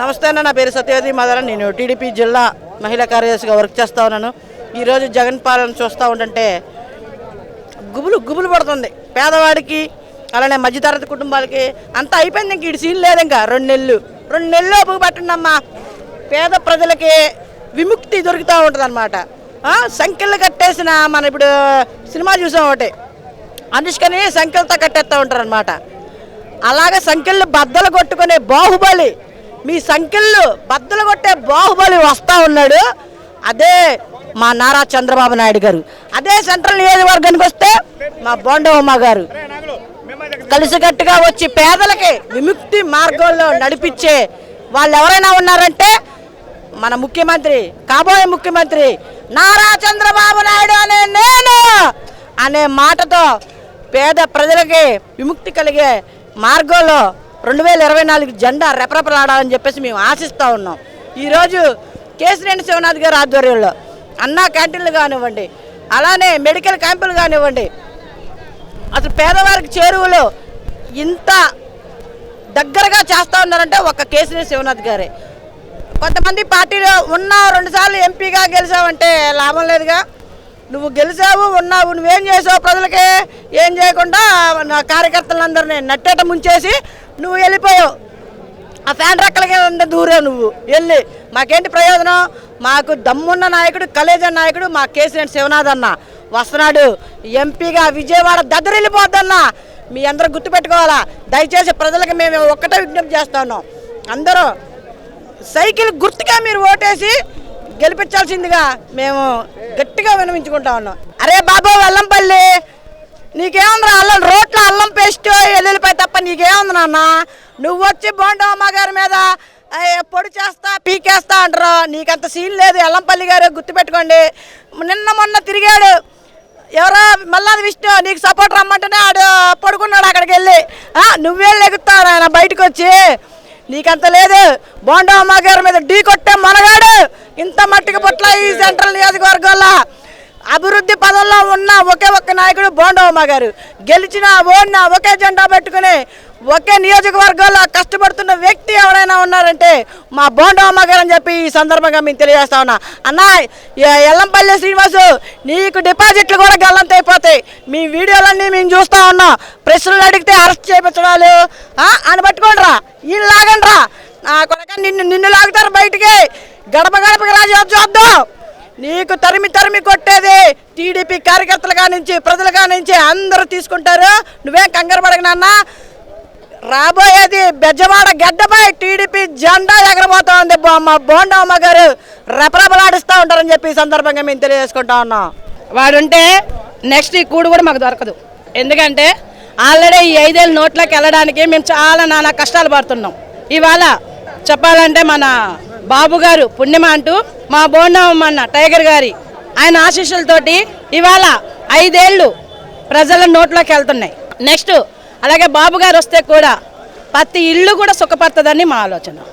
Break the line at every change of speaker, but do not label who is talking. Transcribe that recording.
నమస్తే అన్న నా పేరు సత్యవతి మదరన్ నేను టీడీపీ జిల్లా మహిళా కార్యదర్శిగా వర్క్ చేస్తూ ఉన్నాను. ఈరోజు జగన్ పాలన చూస్తూ ఉంటుంటే గుబులు గుబులు పడుతుంది. పేదవాడికి అలానే మధ్యతరగతి కుటుంబాలకి అంతా అయిపోయింది. ఇంక ఇటు సీన్ లేదు ఇంకా. రెండు నెలలు. రెండు నెలలు ఒప్పుకు పట్టండి పేద ప్రజలకి విముక్తి దొరుకుతూ ఉంటుంది అనమాట సంఖ్యలు కట్టేసిన మన ఇప్పుడు సినిమా చూసాం ఒకటి. అనుష్కని సంఖ్యలతో కట్టేస్తూ ఉంటారు అనమాట అలాగే సంఖ్యలు బద్దలు కొట్టుకునే బాహుబలి మీ సంఖ్యలు బద్దలు కొట్టే బాహుబలి వస్తా ఉన్నాడు. అదే మా నారా చంద్రబాబు నాయుడు గారు. అదే సెంట్రల్ నియోజకవర్గానికి వస్తే మా బోండవమ్మ గారు. కలిసికట్టుగా వచ్చి పేదలకి విముక్తి మార్గంలో నడిపించే వాళ్ళు ఎవరైనా ఉన్నారంటే మన ముఖ్యమంత్రి కాబోయే ముఖ్యమంత్రి నారా చంద్రబాబు నాయుడు అనే నేను అనే మాటతో పేద ప్రజలకి విముక్తి కలిగే మార్గంలో రెండు వేల ఇరవై నాలుగు జెండా రెపరెపలాడాలని చెప్పేసి మేము ఆశిస్తూ ఉన్నాం. ఈరోజు కేసినేని శివనాథ్ గారి ఆధ్వర్యంలో అన్నా క్యాంటీన్లు కానివ్వండి అలానే మెడికల్ క్యాంపులు కానివ్వండి అసలు పేదవారికి చేరువలో ఇంత దగ్గరగా చేస్తూ ఉన్నారంటే ఒక కేసినేని శివనాథ్ గారే. కొంతమంది పార్టీలో ఉన్న రెండుసార్లు ఎంపీగా గెలిచావంటే లాభం లేదుగా. నువ్వు గెలిచావు ఉన్నావు నువ్వేం చేసావు ప్రజలకి? ఏం చేయకుండా నా కార్యకర్తలందరినీ నట్టేట ముంచేసి నువ్వు వెళ్ళిపోయావు. ఆ ఫ్యాన్ రెక్కలకి దూరే నువ్వు. వెళ్ళి. మాకేంటి ప్రయోజనం? మాకు దమ్మున్న నాయకుడు కలేజ నాయకుడు మా కేసీఆర్ శివనాథ్ అన్న. వస్తున్నాడు. ఎంపీగా విజయవాడ దద్దరిల్లిపోద్దన్న. మీ అందరూ గుర్తుపెట్టుకోవాలా? దయచేసి ప్రజలకు మేము ఒక్కటే విజ్ఞప్తి చేస్తాను. అందరూ సైకిల్ గుర్తుగా మీరు ఓటేసి గెలిపించాల్సిందిగా మేము గట్టిగా వినమించుకుంటా ఉన్నాం. అరే బాబు వెల్లంపల్లి నీకేముందిరా అల్లం రోడ్ల అల్లం పేస్ట్ ఎల్లుల్లిపాయ తప్ప నీకేముంది నాన్న? నువ్వు వచ్చి బోండమ్మ గారి మీద పొడి చేస్తా పీకేస్తా అంటారు నీకంత సీన్ లేదు. ఎల్లంపల్లి గారు గుర్తుపెట్టుకోండి. నిన్న మొన్న తిరిగాడు. ఎవరో మల్లాది విష్ణు నీకు సపోర్ట్ రమ్మంటేనే ఆడు పడుకున్నాడు అక్కడికి వెళ్ళి ఆ, నువ్వేళ్ళు ఎగుతావు ఆయన బయటకు వచ్చి నీకంత లేదు. బోండమ్మ గారి మీద ఢీ కొట్టే మనగాడు. ఇంత మట్టికి పుట్ల ఈ సెంట్రల్ నియోజకవర్గంలో అభివృద్ధి పదంలో ఉన్న ఒకే ఒక్క నాయకుడు బోండవమ్మ గారు. గెలిచిన ఓడిన ఒకే జెండా పెట్టుకుని ఒకే నియోజకవర్గంలో కష్టపడుతున్న వ్యక్తి ఎవరైనా ఉన్నారంటే మా బోండవమ్మ గారు అని చెప్పి ఈ సందర్భంగా మేము తెలియజేస్తా ఉన్నా. అన్న ఎల్లంపల్లి శ్రీనివాసు నీకు డిపాజిట్లు కూడా గల్లంత అయిపోతాయి. మీ వీడియోలన్నీ మేము చూస్తా ఉన్నాం. ప్రశ్నలు అడిగితే అరెస్ట్ చేయించడాలు అని పట్టుకోండి రా ఈయన లాగండి రా నా కొడక నిన్ను నిన్ను లాగుతారు బయటికి. గడప గడపకి రాజు చూద్దాం? నీకు తరిమి తరిమి కొట్టేది టీడీపీ కార్యకర్తలు కానించి ప్రజల కానించి అందరూ తీసుకుంటారు. నువ్వేం కంగారు పడగనన్న రాబోయేది బెజ్జవాడ గడ్డపై టీడీపీ జెండా ఎగరబోతా ఉంది బొమ్మ బోండమ్మ గారు. రెపరెపలాడిస్తూ ఉంటారని చెప్పి ఈ సందర్భంగా మేము తెలియజేసుకుంటా ఉన్నాం.
వాడుంటే నెక్స్ట్ ఈ కూడు కూడా మాకు దొరకదు. ఎందుకంటే ఆల్రెడీ ఈ ఐదేళ్ళు నోట్లోకి వెళ్ళడానికి మేము చాలా నానా కష్టాలు పడుతున్నాం. ఇవాళ చెప్పాలంటే మన బాబు గారు పుణ్యమ అంటూ మా బోండవమ్మన్న టైగర్ గారి ఆయన ఆశీస్సులతోటి ఇవాళ ఐదేళ్ళు ప్రజల నోట్లోకి వెళ్తున్నాయి. నెక్స్ట్ అలాగే బాబు గారు వస్తే కూడా ప్రతి ఇల్లు కూడా సుఖపడుతుందని మా ఆలోచన.